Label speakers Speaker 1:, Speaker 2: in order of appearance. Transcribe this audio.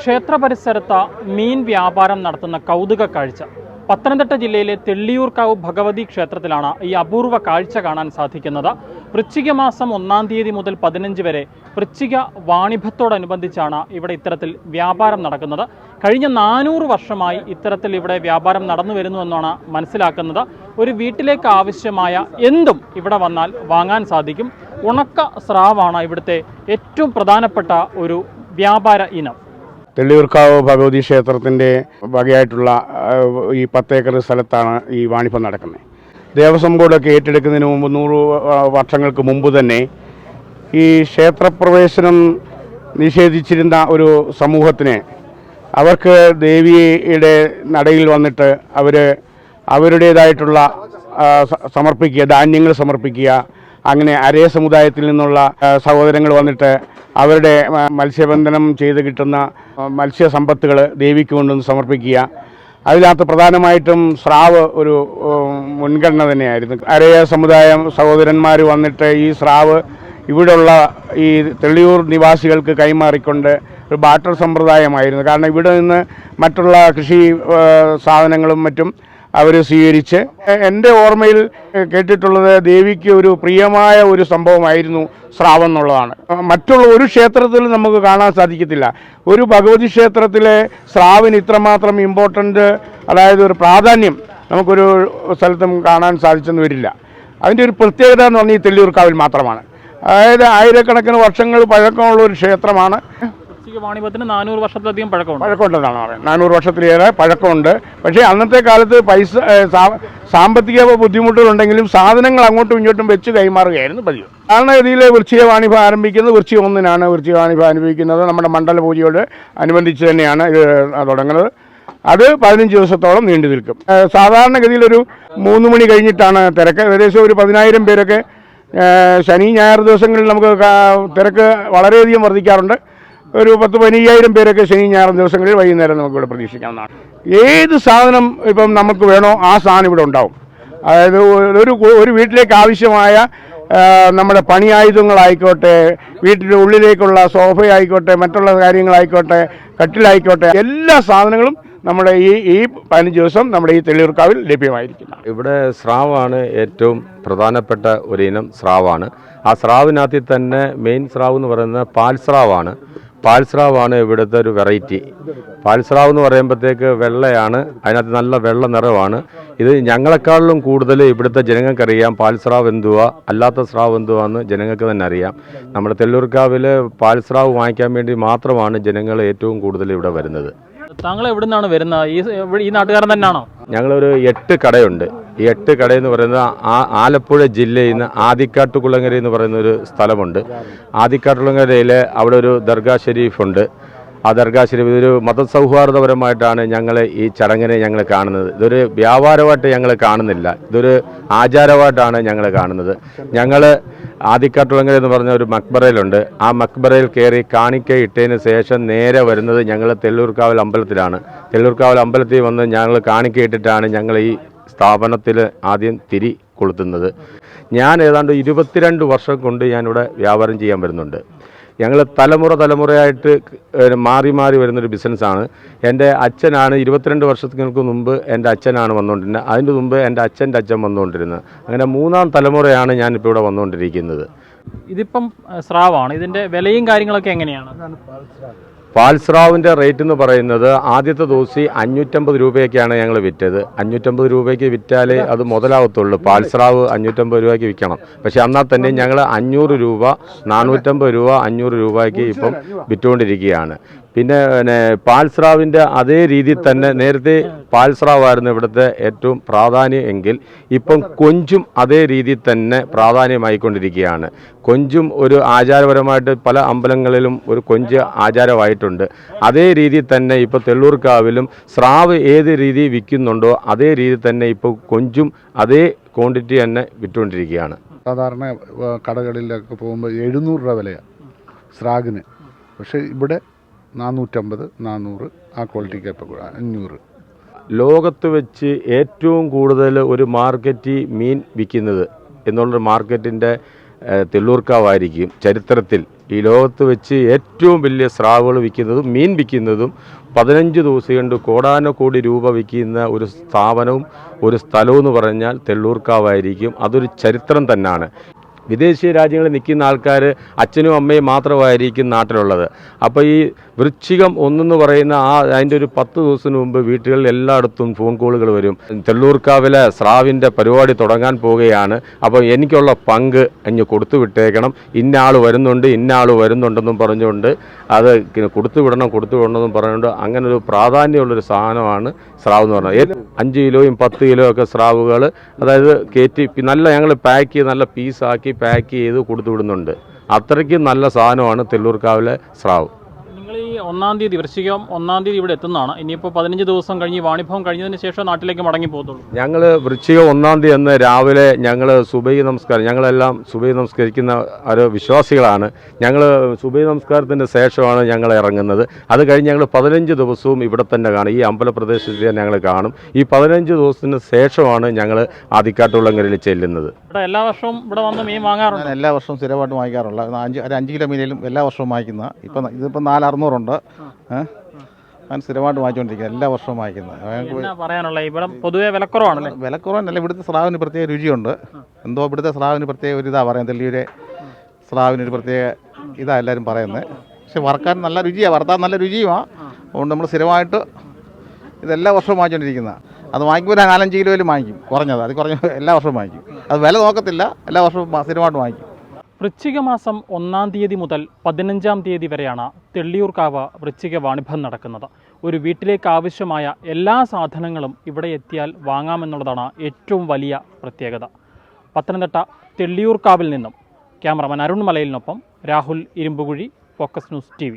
Speaker 1: ക്ഷേത്ര പരിസരത്ത് മീൻ വ്യാപാരം നടത്തുന്ന കൗതുക കാഴ്ച. പത്തനംതിട്ട ജില്ലയിലെ തെള്ളിയൂർക്കാവ് ഭഗവതി ക്ഷേത്രത്തിലാണ് ഈ അപൂർവ കാഴ്ച കാണാൻ സാധിക്കുന്നത്. വൃശ്ചിക മാസം ഒന്നാം തീയതി മുതൽ പതിനഞ്ച് വരെ വൃശ്ചിക വാണിഭത്തോടനുബന്ധിച്ചാണ് ഇവിടെ ഇത്തരത്തിൽ വ്യാപാരം നടക്കുന്നത്. കഴിഞ്ഞ നാനൂറ് വർഷമായി ഇത്തരത്തിൽ ഇവിടെ വ്യാപാരം നടന്നു വരുന്നുവെന്നാണ് മനസ്സിലാക്കുന്നത്. ഒരു വീട്ടിലേക്ക് ആവശ്യമായ എന്തും ഇവിടെ വന്നാൽ വാങ്ങാൻ സാധിക്കും. ഉണക്ക സ്രാവാണ് ഇവിടുത്തെ ഏറ്റവും പ്രധാനപ്പെട്ട ഒരു വ്യാപാര ഇനം.
Speaker 2: തെള്ളിയൂർക്കാവ് ഭഗവതി ക്ഷേത്രത്തിന്റെ വകയായിട്ടുള്ള ഈ പത്തേക്കർ സ്ഥലത്താണ് ഈ വാണിഭം നടക്കുന്നത്. ദേവസ്വം ബോർഡൊക്കെ ഏറ്റെടുക്കുന്നതിന് മുമ്പ് നൂറ് വർഷങ്ങൾക്ക് മുമ്പ് തന്നെ ഈ ക്ഷേത്രപ്രവേശനം നിഷേധിച്ചിരുന്ന ഒരു സമൂഹത്തിന് അവർക്ക് ദേവിയുടെ നടയിൽ വന്നിട്ട് അവർ അവരുടേതായിട്ടുള്ള സമർപ്പിക്കുക ധാന്യങ്ങൾ സമർപ്പിക്കുക അങ്ങനെ അരേ സമുദായത്തിൽ നിന്നുള്ള സഹോദരങ്ങൾ വന്നിട്ട് അവരുടെ മത്സ്യബന്ധനം ചെയ്ത് കിട്ടുന്ന മത്സ്യ മത്സ്യസമ്പത്തുകൾ ദേവിക്ക് കൊണ്ടുവന്ന് സമർപ്പിക്കുക. അതിനകത്ത് പ്രധാനമായിട്ടും സ്രാവ് ഒരു മുൻഗണന തന്നെയായിരുന്നു. അരയ സമുദായം സഹോദരന്മാർ വന്നിട്ട് ഈ സ്രാവ് ഇവിടുള്ള ഈ തെളിയൂർ നിവാസികൾക്ക് കൈമാറിക്കൊണ്ട് ഒരു ബാട്ടർ സമ്പ്രദായമായിരുന്നു. കാരണം ഇവിടെ നിന്ന് മറ്റുള്ള കൃഷി സാധനങ്ങളും മറ്റും അവർ സ്വീകരിച്ച് എന്റെ ഓർമ്മയിൽ കേട്ടിട്ടുള്ളത് ദേവിക്ക് ഒരു പ്രിയമായ ഒരു സംഭവമായിരുന്നു സ്രാവം എന്നുള്ളതാണ്. മറ്റുള്ള ഒരു ക്ഷേത്രത്തിൽ നമുക്ക് കാണാൻ സാധിക്കത്തില്ല. ഒരു ഭഗവതി ക്ഷേത്രത്തിലെ സ്രാവിന് ഇത്രമാത്രം ഇമ്പോർട്ടന്റ് അതായത് ഒരു പ്രാധാന്യം നമുക്കൊരു സ്ഥലത്തും കാണാൻ സാധിച്ചെന്ന് വരില്ല. അതിന്റെ ഒരു പ്രത്യേകത എന്ന് പറഞ്ഞാൽ ഈ തെള്ളിയൂർക്കാവിൽ മാത്രമാണ്. അതായത് ആയിരക്കണക്കിന് വർഷങ്ങൾ പഴക്കമുള്ള ഒരു ക്ഷേത്രമാണ്.
Speaker 1: വൃശ്ചിക വാണിഭത്തിന് നാനൂറ് വർഷത്തിലധികം പഴക്കമുണ്ട്.
Speaker 2: പഴക്കമുണ്ടെന്നാണ് പറയുന്നത്. നാനൂറ് വർഷത്തിലേറെ പഴക്കമുണ്ട്. പക്ഷേ അന്നത്തെ കാലത്ത് പൈസ സാമ്പത്തിക ബുദ്ധിമുട്ടുകളുണ്ടെങ്കിലും സാധനങ്ങൾ അങ്ങോട്ടും ഇങ്ങോട്ടും വെച്ച് കൈമാറുകയായിരുന്നു പതിവ്. സാധാരണ രീതിയിൽ വൃശ്ചിക വാണിഭ ആരംഭിക്കുന്നത് വൃശ്ചിക ഒന്നിനാണ്. വൃശ്ചിക വാണിഭ ആരംഭിക്കുന്നത് നമ്മുടെ മണ്ഡല പൂജയോട് അനുബന്ധിച്ച് തന്നെയാണ് ഇത് തുടങ്ങുന്നത്. അത് പതിനഞ്ച് ദിവസത്തോളം നീണ്ടു നിൽക്കും. സാധാരണഗതിയിൽ ഒരു മൂന്ന് മണി കഴിഞ്ഞിട്ടാണ് തിരക്ക്. ഏകദേശം ഒരു പതിനായിരം പേരൊക്കെ ശനി ഞായർ ദിവസങ്ങളിൽ നമുക്ക് തിരക്ക് വളരെയധികം വർദ്ധിക്കാറുണ്ട്. ഒരു പത്ത് പതിനയ്യായിരം പേരൊക്കെ ശനി ഞായറും ദിവസങ്ങളിൽ വൈകുന്നേരം നമുക്ക് ഇവിടെ പ്രതീക്ഷിക്കാവുന്നതാണ്. ഏത് സാധനം ഇപ്പം നമുക്ക് വേണോ ആ സാധനം ഇവിടെ ഉണ്ടാവും. അതായത് ഒരു ഒരു വീട്ടിലേക്ക് ആവശ്യമായ നമ്മുടെ പണിയായുധങ്ങളായിക്കോട്ടെ വീട്ടിന്റെ ഉള്ളിലേക്കുള്ള സോഫയായിക്കോട്ടെ മറ്റുള്ള കാര്യങ്ങളായിക്കോട്ടെ കട്ടിലായിക്കോട്ടെ എല്ലാ സാധനങ്ങളും നമ്മുടെ ഈ ഈ പതിനഞ്ച് ദിവസം നമ്മുടെ ഈ തെളിയൂർക്കാവിൽ ലഭ്യമായിരിക്കുന്നത്
Speaker 3: ഇവിടെ സ്രാവാണ് ഏറ്റവും പ്രധാനപ്പെട്ട ഒരു ഇനം സ്രാവാണ്. ആ സ്രാവിനകത്തിൽ തന്നെ മെയിൻ സ്രാവ് എന്ന് പറയുന്നത് പാൽസ്രാവാണ് പാൽസ്രാവാണ് ഇവിടുത്തെ ഒരു വെറൈറ്റി. പാൽസ്രാവ് എന്ന് പറയുമ്പോഴത്തേക്ക് വെള്ളയാണ് അതിനകത്ത് നല്ല വെള്ള നിറമാണ് ഇത് ഞങ്ങളെക്കാളിലും കൂടുതൽ ഇവിടുത്തെ ജനങ്ങൾക്കറിയാം പാൽസ്രാവ് എന്തുവാ അല്ലാത്ത സ്രാവ് എന്തുവാന്ന് ജനങ്ങൾക്ക് തന്നെ അറിയാം. നമ്മുടെ തെല്ലൂർക്കാവിൽ പാൽസ്രാവ് വാങ്ങിക്കാൻ വേണ്ടി മാത്രമാണ് ജനങ്ങൾ ഏറ്റവും കൂടുതൽ ഇവിടെ വരുന്നത്.
Speaker 1: താങ്കൾ എവിടെ നിന്നാണ് വരുന്നത് ഈ ഈ നാട്ടുകാരൻ തന്നെയാണോ?
Speaker 3: ഞങ്ങളൊരു എട്ട് കടയുണ്ട്. ഈ എട്ട് കട എന്ന് പറയുന്നത് ആ ആലപ്പുഴ ജില്ലയിൽ നിന്ന് ആദിക്കാട്ടുകുളങ്ങര എന്ന് പറയുന്ന ഒരു സ്ഥലമുണ്ട് ആദിക്കാട്ടുകുളങ്ങരയിൽ അവിടെ ഒരു ദർഗാ ഷെരീഫുണ്ട്. ആ ദർഗാ ഷെരീഫ് ഇതൊരു മതസൗഹാർദ്ദപരമായിട്ടാണ് ഞങ്ങൾ ഈ ചടങ്ങിനെ ഞങ്ങൾ കാണുന്നത്. ഇതൊരു വ്യാപാരമായിട്ട് ഞങ്ങൾ കാണുന്നില്ല. ഇതൊരു ആചാരമായിട്ടാണ് ഞങ്ങൾ കാണുന്നത്. ഞങ്ങൾ ആദിക്കാട്ടുളങ്ങര എന്ന് പറഞ്ഞ ഒരു മക്ബറയിലുണ്ട്. ആ മക്ബറയിൽ കയറി കാണിക്ക ഇട്ടതിന് ശേഷം നേരെ വരുന്നത് ഞങ്ങൾ തെല്ലൂർക്കാവൽ അമ്പലത്തിലാണ്. തെല്ലൂർക്കാവൽ അമ്പലത്തിൽ വന്ന് ഞങ്ങൾ കാണിക്ക ഇട്ടിട്ടാണ് ഞങ്ങൾ ഈ സ്ഥാപനത്തിൽ ആദ്യം തിരി കൊളുത്തുന്നത്. ഞാൻ ഏതാണ്ട് ഇരുപത്തിരണ്ട് വർഷം കൊണ്ട് ഞാനിവിടെ വ്യാപാരം ചെയ്യാൻ വരുന്നുണ്ട്. ഞങ്ങൾ തലമുറ തലമുറയായിട്ട് മാറി മാറി വരുന്നൊരു ബിസിനസ്സാണ്. എന്റെ അച്ഛനാണ് ഇരുപത്തിരണ്ട് വർഷങ്ങൾക്ക് മുമ്പ് എന്റെ അച്ഛനാണ് വന്നുകൊണ്ടിരുന്നത്. അതിന്റെ മുമ്പ് എന്റെ അച്ഛന്റെ അച്ഛൻ വന്നുകൊണ്ടിരുന്നത്. അങ്ങനെ മൂന്നാം തലമുറയാണ് ഞാനിപ്പോൾ ഇവിടെ വന്നുകൊണ്ടിരിക്കുന്നത്.
Speaker 1: ഇതിപ്പം സ്രാവാണ്. ഇതിന്റെ വിലയും കാര്യങ്ങളൊക്കെ എങ്ങനെയാണ്?
Speaker 3: പാൽസ്രാവിന്റെ റേറ്റ് എന്ന് പറയുന്നത് ആദ്യത്തെ ദിവസം അഞ്ഞൂറ്റമ്പത് രൂപയൊക്കെയാണ് ഞങ്ങൾ വിറ്റത്. അഞ്ഞൂറ്റമ്പത് രൂപയ്ക്ക് വിറ്റാലേ അത് മുതലാവത്തുള്ളൂ. പാൽസ്രാവ് അഞ്ഞൂറ്റമ്പത് രൂപയ്ക്ക് വിൽക്കണം. പക്ഷേ എന്നാൽ തന്നെ ഞങ്ങൾ അഞ്ഞൂറ് രൂപ നാനൂറ്റമ്പത് രൂപ അഞ്ഞൂറ് രൂപയ്ക്ക് ഇപ്പം വിറ്റുകൊണ്ടിരിക്കുകയാണ്. പിന്നെ പിന്നെ പാൽസ്രാവിന്റെ അതേ രീതിയിൽ തന്നെ നേരത്തെ പാൽസ്രാവായിരുന്നു ഇവിടുത്തെ ഏറ്റവും പ്രാധാന്യം എങ്കിൽ ഇപ്പം കൊഞ്ചും അതേ രീതിയിൽ തന്നെ പ്രാധാന്യമായിക്കൊണ്ടിരിക്കുകയാണ്. കൊഞ്ചും ഒരു ആചാരപരമായിട്ട് പല അമ്പലങ്ങളിലും ഒരു കൊഞ്ച് ആചാരമായിട്ടുണ്ട്. അതേ രീതിയിൽ തന്നെ ഇപ്പോൾ തെള്ളൂർക്കാവിലും സ്രാവ് ഏത് രീതി വിൽക്കുന്നുണ്ടോ അതേ രീതിയിൽ തന്നെ ഇപ്പോൾ കൊഞ്ചും അതേ ക്വാണ്ടിറ്റി തന്നെ വിറ്റുകൊണ്ടിരിക്കുകയാണ്.
Speaker 4: സാധാരണ കടകളിലൊക്കെ പോകുമ്പോൾ എഴുന്നൂറ് രൂപ വിലയാണ് സ്രാഗിന് പക്ഷേ ഇവിടെ നാനൂറ്റമ്പത് നാനൂറ് ആ ക്വാളിറ്റി കേപ്പ അഞ്ഞൂറ്.
Speaker 3: ലോകത്ത് വെച്ച് ഏറ്റവും കൂടുതൽ ഒരു മാർക്കറ്റ് മീൻ വിൽക്കുന്നത് എന്നുള്ള മാർക്കറ്റിന്റെ തെള്ളൂർക്കാവായിരിക്കും ചരിത്രത്തിൽ. ഈ ലോകത്ത് വെച്ച് ഏറ്റവും വലിയ സ്രാവുകൾ വിൽക്കുന്നതും മീൻ വിൽക്കുന്നതും പതിനഞ്ച് ദിവസം കൊണ്ട് കോടാനക്കോടി രൂപ വിൽക്കുന്ന ഒരു സ്ഥാപനവും ഒരു സ്ഥലവും എന്ന് പറഞ്ഞാൽ തെള്ളൂർക്കാവായിരിക്കും. അതൊരു ചരിത്രം തന്നെയാണ് വിദേശീയ രാജ്യങ്ങളിൽ നിൽക്കുന്ന ആൾക്കാർ അച്ഛനും അമ്മയും മാത്രമായിരിക്കും നാട്ടിലുള്ളത്. അപ്പോൾ ഈ വൃശ്ചികം ഒന്നെന്ന് പറയുന്ന ആ അതിന്റെ ഒരു പത്ത് ദിവസത്തിന് മുമ്പ് വീട്ടുകളിൽ എല്ലായിടത്തും ഫോൺ കോളുകൾ വരും. തെള്ളൂർക്കാവിലെ സ്രാവിന്റെ പരിപാടി തുടങ്ങാൻ പോവുകയാണ്. അപ്പോൾ എനിക്കുള്ള പങ്ക് അങ്ങ് കൊടുത്തു വിട്ടേക്കണം. ഇന്ന ആൾ വരുന്നുണ്ട് ഇന്ന ആൾ വരുന്നുണ്ടെന്നും പറഞ്ഞുകൊണ്ട് അത് കൊടുത്തു വിടണം കൊടുത്തു വിടണമെന്നും പറഞ്ഞുകൊണ്ട് അങ്ങനെ ഒരു പ്രാധാന്യമുള്ളൊരു സാധനമാണ് സ്രാവ് എന്ന് പറഞ്ഞാൽ. അഞ്ച് കിലോയും പത്ത് കിലോ ഒക്കെ സ്രാവുകൾ അതായത് കയറ്റി നല്ല ഞങ്ങൾ പാക്ക് ചെയ്ത് നല്ല പീസാക്കി പാക്ക് ചെയ്ത് കൊടുത്തു വിടുന്നുണ്ട്. അത്രയ്ക്കും നല്ല സാധനമാണ് തെല്ലൂർക്കാവിലെ സ്രാവ്.
Speaker 1: ഈ ഒന്നാം തീയതി വൃശ്ചികം ഒന്നാം തീയതി ഇവിടെ എത്തുന്നതാണ്. ഇനിയിപ്പോൾ പതിനഞ്ച് ദിവസം കഴിഞ്ഞ് വാണിഭവം കഴിഞ്ഞതിന് ശേഷം നാട്ടിലേക്ക് മടങ്ങി പോകത്തുള്ളൂ.
Speaker 3: ഞങ്ങൾ വൃശ്ചികം ഒന്നാം തീയതി അന്ന് രാവിലെ ഞങ്ങൾ സുബൈ നമസ്കാരം ഞങ്ങളെല്ലാം സുബൈ നമസ്കരിക്കുന്ന ഒരു വിശ്വാസികളാണ്. ഞങ്ങൾ സുബൈ നമസ്കാരത്തിന്റെ ശേഷമാണ് ഞങ്ങൾ ഇറങ്ങുന്നത്. അത് കഴിഞ്ഞ് ഞങ്ങൾ പതിനഞ്ച് ദിവസവും ഇവിടെ തന്നെ കാണും. ഈ അമ്പലപ്രദേശത്ത് തന്നെ ഞങ്ങൾ കാണും. ഈ പതിനഞ്ച് ദിവസത്തിന് ശേഷമാണ് ഞങ്ങൾ ആദിക്കാട്ടുള്ളങ്കരയിൽ ചെല്ലുന്നത്.
Speaker 1: ഇവിടെ എല്ലാ വർഷവും ഇവിടെ വന്ന് മീൻ വാങ്ങാറുണ്ട്.
Speaker 5: ഞാൻ എല്ലാ വർഷവും സ്ഥിരമായിട്ട് വാങ്ങിക്കാറുള്ള അഞ്ച് ഒരു അഞ്ച് കിലോ മീനിലും എല്ലാ വർഷവും വാങ്ങിക്കുന്ന ഇപ്പം ഇതിപ്പോൾ നാല് അറുന്നൂറുണ്ട് ഞാൻ സ്ഥിരമായിട്ട് വാങ്ങിച്ചുകൊണ്ടിരിക്കുന്നത് എല്ലാ വർഷവും വാങ്ങിക്കുന്നത്.
Speaker 1: പറയാനുള്ള? ഇവിടെ പൊതുവെ വിലക്കുറവാണല്ലേ?
Speaker 5: വിലക്കുറവല്ല ഇവിടുത്തെ സ്രാവിന് പ്രത്യേക രുചിയുണ്ട്. എന്തോ ഇവിടുത്തെ സ്രാവിന് പ്രത്യേക ഒരു ഇതാ പറയുന്നത് സ്രാവിന് ഒരു പ്രത്യേക ഇതാ എല്ലാവരും പറയുന്നത്. പക്ഷെ വറക്കാൻ നല്ല രുചിയാണ് വറുത്താൻ നല്ല രുചിയുമാണ് അതുകൊണ്ട് നമ്മൾ സ്ഥിരമായിട്ട് ഇതെല്ലാ വർഷവും വാങ്ങിച്ചുകൊണ്ടിരിക്കുന്ന അത് വാങ്ങിക്കുമ്പോൾ ഒരു നാലഞ്ച് കിലോയിലും വാങ്ങിക്കും കുറഞ്ഞത്. അത് കുറഞ്ഞ എല്ലാ വർഷവും വാങ്ങിക്കും. അത് വില നോക്കത്തില്ല എല്ലാ വർഷവും സ്ഥിരമായിട്ട് വാങ്ങിക്കും.
Speaker 1: വൃശ്ചിക മാസം ഒന്നാം തീയതി മുതൽ പതിനഞ്ചാം തീയതി വരെയാണ് തെള്ളിയൂർക്കാവ് വൃശ്ചിക വാണിഭം നടക്കുന്നത്. ഒരു വീട്ടിലേക്ക് ആവശ്യമായ എല്ലാ സാധനങ്ങളും ഇവിടെ എത്തിയാൽ വാങ്ങാമെന്നുള്ളതാണ് ഏറ്റവും വലിയ പ്രത്യേകത. പത്തനംതിട്ട തെള്ളിയൂർക്കാവിൽ നിന്നും cameraman Arun മലയിലിനൊപ്പം Rahul Irumpukuzhi focus news T